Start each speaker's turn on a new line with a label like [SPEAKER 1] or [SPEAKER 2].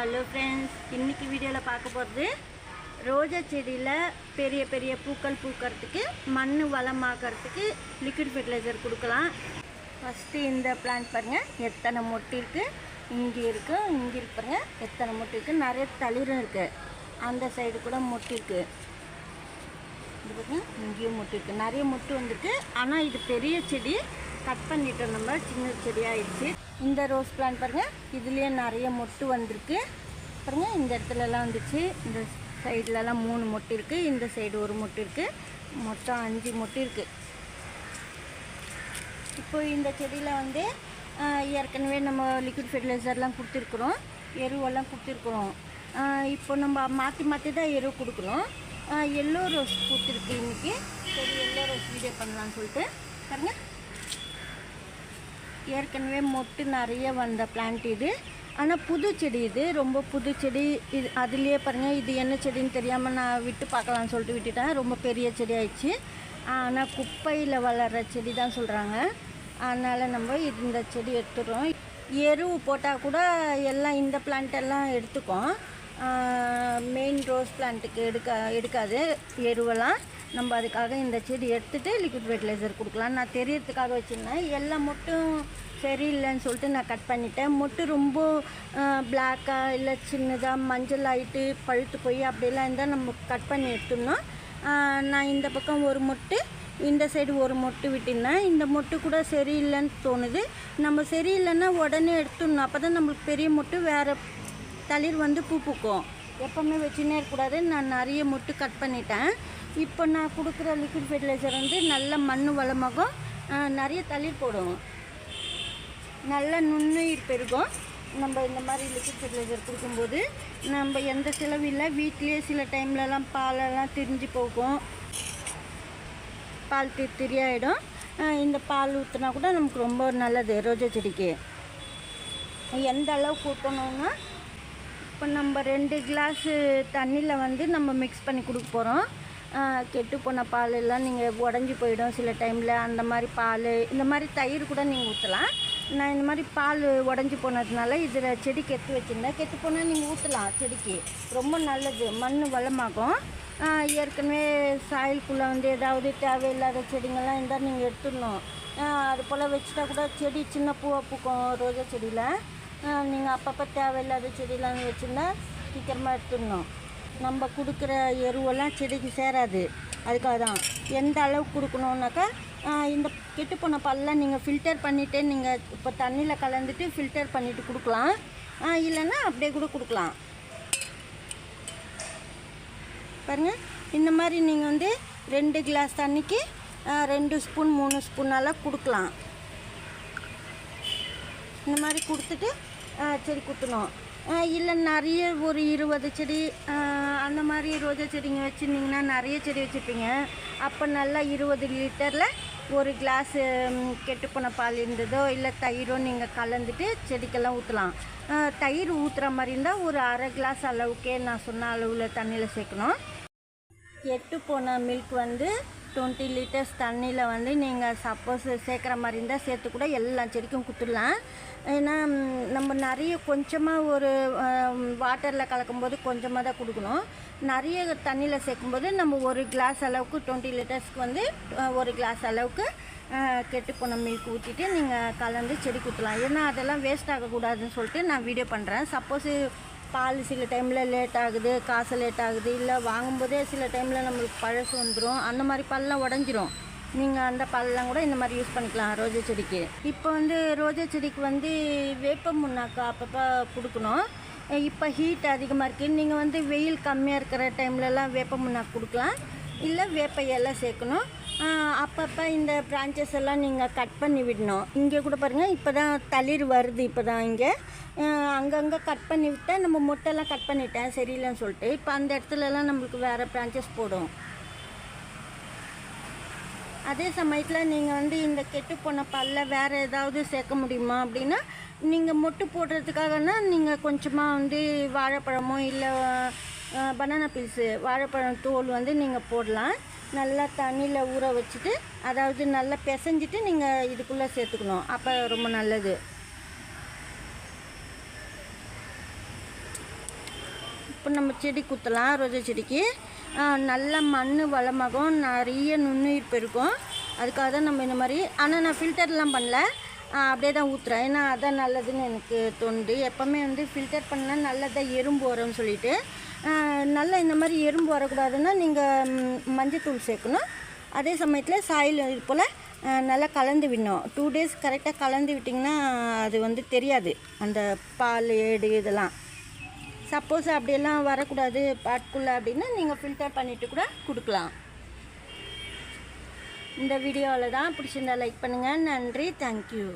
[SPEAKER 1] Hello friends இன்றைக்கி வீடியோவில் பார்க்க போகிறது ரோஜா செடியில் பெரிய பெரிய பூக்கள் பூக்கிறதுக்கு மண் வளமாக்கிறதுக்கு லிக்விட் ஃபெர்டிலைசர் கொடுக்கலாம். ஃபஸ்ட்டு இந்த பிளான்ட் பாருங்கள் எத்தனை மொட்டு இருக்குது இங்கே இருக்குது இங்கே இருக்கு எத்தனை மொட்டு இருக்குது நிறைய தளிரும் இருக்குது அந்த சைடு கூட மொட்டு இருக்குது இது பாருங்க இங்கேயும் மொட்டு இருக்குது நிறைய மொட்டு வந்துருக்கு ஆனால் இது பெரிய செடி கட் பண்ணிட்டோம் நம்ம சின்ன செடி ஆயிடுச்சு. இந்த ரோஸ் பிளான்ட் பாருங்கள் இதுலேயே நிறைய மொட்டு வந்திருக்கு. பாருங்கள் இந்த இடத்துலலாம் வந்துச்சு. இந்த சைட்லலாம் மூணு மொட்டு இருக்குது இந்த சைடு ஒரு மொட்டு இருக்குது மொத்தம் அஞ்சு மொட்டு இருக்குது இப்போ இந்த செடியில் வந்து ஏற்கனவே நம்ம லிக்விட் ஃபெர்டிலைசர்லாம் கொடுத்துருக்குறோம். எருவெல்லாம் கொடுத்துருக்குறோம். இப்போ நம்ம மாற்றி மாற்றி தான் எரு கொடுக்குறோம். எல்லோ ரோஸ் கொடுத்துருக்கு இன்னைக்கு. சரி எல்லோ ரோஸ் வீடியோ பண்ணலாம்னு சொல்லிட்டு. பாருங்கள் ஏற்கனவே மொட்டு நிறைய வந்த பிளான்ட் இது. ஆனால் புது செடி இது. ரொம்ப புது செடி. இது அதுலேயே பாருங்கள் இது என்ன செடின்னு தெரியாமல் நான் விட்டு பார்க்கலாம்னு சொல்லிட்டு விட்டுட்டேன். ரொம்ப பெரிய செடி ஆயிடுச்சு. ஆனால் குப்பையில் வளர்கிற செடி தான் சொல்கிறாங்க அதனால் நம்ம இந்த செடி எடுத்துடுறோம். எரு போட்டால் கூட எல்லாம் இந்த பிளான்ட்டெல்லாம் எல்லாம் எடுத்துக்கும். மெயின் ரோஸ் பிளான்ட்டுக்கு எடுக்க எடுக்காது. எருவெல்லாம். நம்ம அதுக்காக இந்த செடி எடுத்துகிட்டு லிக்விட் ஃபெர்டிலைசர் கொடுக்கலாம். நான் தெரியறதுக்காக வச்சுருந்தேன். எல்லா மொட்டும் சரியில்லைன்னு சொல்லிட்டு நான் கட் பண்ணிட்டேன். மொட்டு ரொம்ப பிளாக்காக இல்லை சின்னதாக மஞ்சள் ஆகிட்டு பழுத்து போய் அப்படியெல்லாம் இருந்தால் நம்ம கட் பண்ணி எடுத்துடணும் நான் இந்த பக்கம் ஒரு மொட்டு இந்த சைடு ஒரு மொட்டு விட்டிருந்தேன். இந்த மொட்டு கூட சரியில்லைன்னு தோணுது. நம்ம சரியில்லைன்னா உடனே எடுத்துடணும் அப்போ தான் நம்மளுக்கு பெரிய மொட்டு வேறு தளிர் வந்து பூ பூக்கும். எப்போவுமே வச்சுன்னே இருக்கக்கூடாது நான் நிறைய மொட்டு கட் பண்ணிட்டேன். இப்போ நான் கொடுக்குற லிக்விட் ஃபெர்டிலைசர் வந்து நல்ல மண் வளமாகும் நிறைய தளிர் போடும். நல்ல நுண்ணுயிர் பெருகும். நம்ம இந்த மாதிரி லிக்விட் ஃபெர்டிலைசர் கொடுக்கும்போது நம்ம எந்த செலவும் இல்லை. வீட்லேயே சில டைம்லலாம் பாலெல்லாம் திரிஞ்சு போகும். பால் தி திரியாயிடும். இந்த பால் ஊற்றினா கூட நமக்கு ரொம்ப நல்லது ரோஜா செடிக்கு. எந்த அளவுக்கு ஊற்றணும்னா இப்போ நம்ம ரெண்டு கிளாஸு தண்ணியில் வந்து நம்ம மிக்ஸ் பண்ணி கொடுக்க போகிறோம் கெட்டு போன பால் எல்லாம் நீங்கள் உடஞ்சி போயிடும் சில டைமில். அந்த மாதிரி பால் இந்த மாதிரி தயிர் கூட நீங்கள் ஊற்றலாம் நான் இந்த மாதிரி பால் உடஞ்சி போனதுனால இதில் செடி கெட்டு வச்சுருந்தேன். கெட்டு போனால் நீங்கள் ஊற்றலாம் செடிக்கு. ரொம்ப நல்லது. மண் வளமாகும். ஏற்கனவே சாயலுக்குள்ளே வந்து ஏதாவது தேவையில்லாத செடிங்கள்லாம் இருந்தால் நீங்கள் எடுத்துடணும். அது போல் வச்சுட்டா கூட செடி சின்ன பூவை பூக்கும் ரோஜா செடியில். நீங்கள் அப்பப்போ தேவையில்லாத செடியெல்லாம் வச்சுருந்தா சீக்கிரமாக எடுத்துடணும். நம்ம கொடுக்குற எருவெல்லாம் செடிக்கு சேராது. அதுக்காக தான். எந்த அளவுக்கு கொடுக்கணுன்னாக்கா இந்த கெட்டுப்போன பல்லாம் நீங்கள் ஃபில்டர் பண்ணிவிட்டு நீங்கள் இப்போ தண்ணியில் கலந்துட்டு ஃபில்டர் பண்ணிவிட்டு கொடுக்கலாம். இல்லைன்னா அப்படியே கூட கொடுக்கலாம். பாருங்கள் இந்த மாதிரி நீங்கள் வந்து ரெண்டு கிளாஸ் தண்ணிக்கு ரெண்டு ஸ்பூன் மூணு ஸ்பூனால் கொடுக்கலாம். இந்த மாதிரி கொடுத்துட்டு செடி குத்தணும். இல்லை நிறைய ஒரு இருபது செடி அந்த மாதிரி ரோஜா செடிங்க வச்சுருந்தீங்கன்னா நிறைய செடி வச்சுருப்பீங்க. அப்போ நல்லா இருபது லிட்டரில் ஒரு கிளாஸு கெட்டுப்போன பால் இருந்ததோ இல்லை தயிரோ நீங்கள் கலந்துட்டு செடிக்கெல்லாம் ஊற்றலாம் தயிர் ஊற்றுற மாதிரி இருந்தால் ஒரு அரை கிளாஸ் அளவுக்கே நான் சொன்ன அளவில் தண்ணியில் சேர்க்கணும். கெட்டு போன மில்க் வந்து டுவெண்ட்டி லிட்டர்ஸ் தண்ணியில் வந்து நீங்கள் சப்போஸ் சேர்க்குற மாதிரி இருந்தால் சேர்த்து கூட எல்லா செடிக்கும் கொடுத்துடலாம் ஏன்னா நம்ம நிறைய கொஞ்சமாக ஒரு வாட்டரில் கலக்கும்போது கொஞ்சமாக தான் கொடுக்கணும். நிறைய தண்ணியில் சேர்க்கும்போது நம்ம ஒரு கிளாஸ் அளவுக்கு டுவெண்ட்டி லிட்டர்ஸ்க்கு வந்து ஒரு கிளாஸ் அளவுக்கு கெட்டு போன மில்க் ஊற்றிட்டு நீங்கள் கலந்து செடி குத்தலாம். ஏன்னா அதெல்லாம் வேஸ்ட் ஆகக்கூடாதுன்னு சொல்லிட்டு நான் வீடியோ பண்ணுறேன் சப்போஸு பால் சில டைமில் லேட் ஆகுது காசு லேட் ஆகுது இல்லை வாங்கும்போதே சில டைமில் நம்மளுக்கு பழசு வந்துடும் அந்த மாதிரி பால்லாம் உடஞ்சிரும். நீங்கள் அந்த பால்லாம் கூட இந்த மாதிரி யூஸ் பண்ணிக்கலாம் ரோஜா செடிக்கு. இப்போ வந்து ரோஜா செடிக்கு வந்து வேப்ப முன்னாக்கா அப்பப்போ கொடுக்கணும். இப்போ ஹீட் அதிகமாக இருக்குது நீங்கள் வந்து வெயில் கம்மியாக இருக்கிற டைம்லலாம் வேப்ப முன்னாக்கு கொடுக்கலாம். இல்லை வேப்ப இலை சேர்க்கணும். அப்பப்போ இந்த பிரான்ச்சஸ் எல்லாம் நீங்கள் கட் பண்ணி விடணும். இங்கே கூட பாருங்கள் இப்போ தான் தளிர் வருது இப்போ தான் இங்கே. அங்கங்கே கட் பண்ணி விட்டேன் நம்ம மொட்டைலாம் கட் பண்ணிட்டேன் சரியில்லைன்னு சொல்லிட்டு. இப்போ அந்த இடத்துலலாம் நம்மளுக்கு வேறு பிரான்ச்சஸ் போடும். அதே சமயத்தில் நீங்கள் வந்து இந்த கெட்டு போன பல்ல வேறு ஏதாவது சேர்க்க முடியுமா அப்படின்னா நீங்கள் மொட்டு போடுறதுக்காகனா நீங்கள் கொஞ்சமாக வந்து வாழைப்பழமோ இல்லை பனானா பீஸு வாழைப்பழம் தோல் வந்து நீங்கள் போடலாம். நல்லா தண்ணியில் ஊற வச்சுட்டு அதாவது நல்லா பிசைஞ்சிட்டு நீங்கள் இதுக்குள்ளே சேர்த்துக்கணும். அப்போ ரொம்ப நல்லது. இப்போ நம்ம செடி குத்தலாம் ரோஜா செடிக்கு. நல்ல மண் வளமாகும் நிறைய நுண்ணுயிர் பெருக்கும் அதுக்காக தான் நம்ம இந்த மாதிரி ஆனால் நான் ஃபில்டர்லாம் பண்ணல. அப்படியே தான் ஊற்றுறேன் ஏன்னா அதான் நல்லதுன்னு எனக்கு தோணுது. எப்போவுமே வந்து ஃபில்டர் பண்ணால் நல்லதாக எறும்பு வரும்னு சொல்லிட்டு. நல்லா இந்த மாதிரி எறும்பு வரக்கூடாதுன்னா நீங்கள் மஞ்சத்தூள் சேர்க்கணும். அதே சமயத்தில் சாயில் இது போல் நல்லா கலந்து விடணும். டூ டேஸ் கரெக்டாக கலந்து விட்டிங்கன்னா அது வந்து தெரியாது. அந்த பால் ஏடு இதெல்லாம். சப்போஸ் அப்படியெல்லாம் வரக்கூடாது பாட்டுக்குள்ளே அப்படின்னா நீங்கள் ஃபில்டர் பண்ணிவிட்டு கூட கொடுக்கலாம். இந்த வீடியோவில் தான் பிடிச்சிருந்தா லைக் பண்ணுங்கள் நன்றி. தேங்க்யூ